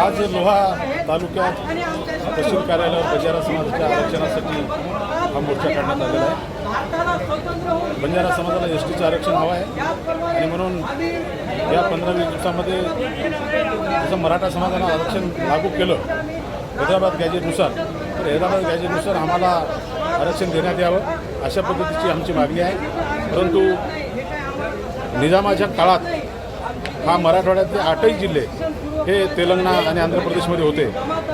आज लोहा तालुक्यात तहसील कार्यालयावर बंजारा समाजाच्या आरक्षणासाठी हा मोर्चा काढण्यात आलेला आहे. बंजारा समाजाला एस टीचं आरक्षण हवं आहे. आणि म्हणून या पंधरा वीस दिवसामध्ये जसं मराठा समाजानं आरक्षण लागू केलं हैदराबाद गॅजेटनुसार तर हैदराबाद गॅजेटनुसार आम्हाला आरक्षण देण्यात यावं अशा पद्धतीची आमची मागणी आहे. परंतु निजामाच्या काळात हा मराठवाड्यातले आठही जिल्हे हे तेलंगणा आणि आंध्र प्रदेशमध्ये होते.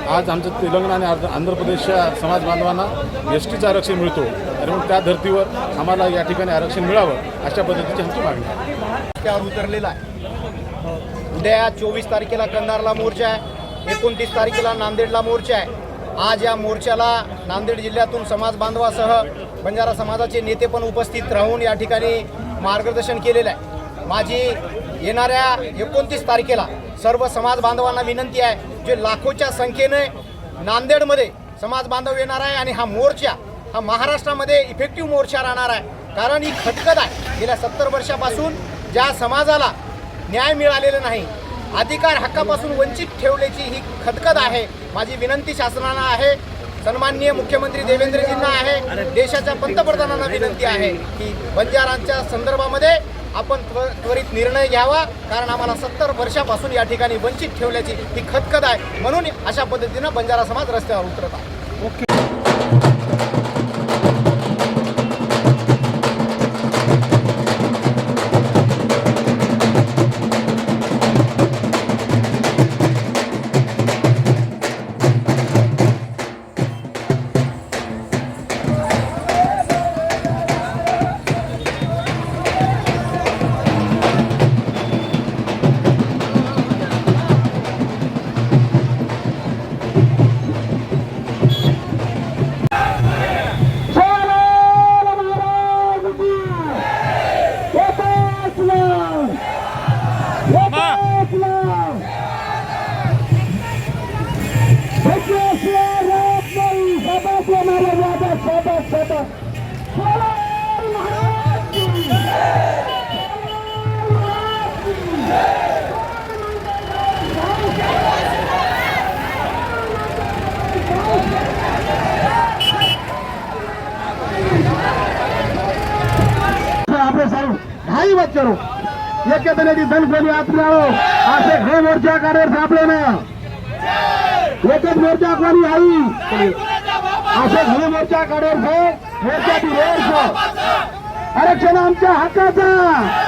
आज आमचं तेलंगणा आणि आंध्र प्रदेशच्या समाज बांधवांना एस टीचं आरक्षण मिळतो. आणि म्हणून त्या धर्तीवर आम्हाला या ठिकाणी आरक्षण मिळावं अशा पद्धतीची आमची मागणी त्यावर उतरलेला आहे. उद्या चोवीस तारखेला कंधारला मोर्चा आहे. एकोणतीस तारखेला नांदेडला मोर्चा आहे. आज या मोर्चाला नांदेड जिल्ह्यातून समाज बांधवासह बंजारा समाजाचे नेते पण उपस्थित राहून या ठिकाणी मार्गदर्शन केलेलं आहे. माझी येणाऱ्या एकोणतीस तारखेला सर्व समाज बांधवांना विनंती आहे जे लाखोच्या संख्येने नांदेडमध्ये समाज बांधव येणार आहे आणि हा मोर्चा हा महाराष्ट्रामध्ये इफेक्टिव्ह मोर्चा राहणार आहे. कारण ही खटकत आहे. गेल्या सत्तर वर्षापासून ज्या समाजाला न्याय मिळालेला नाही अधिकार हक्कापासून वंचित ठेवल्याची ही खदखद आहे. माझी विनंती शासनाला आहे सन्माननीय मुख्यमंत्री देवेंद्रजींना आहे देशाच्या पंतप्रधानांना विनंती आहे की बंजारांच्या संदर्भामध्ये आपण त्वरित निर्णय घ्यावा कारण आम्हाला सत्तर वर्षापासून या ठिकाणी वंचित ठेवल्याची ही खतखत आहे. म्हणून अशा पद्धतीनं बंजारा समाज रस्त्यावर उतरत आहे. આપણે સારું ઢાઈ વાત કરો એક કે તને ધન ખોલી આપી આવો આ છે ઘે મોરચા કાઢે છે આપણે ને એક જ મોરચા કોની આવી असे भू मोर्चा काढायचं मोर्चा आरक्षण आमच्या हक्काचा.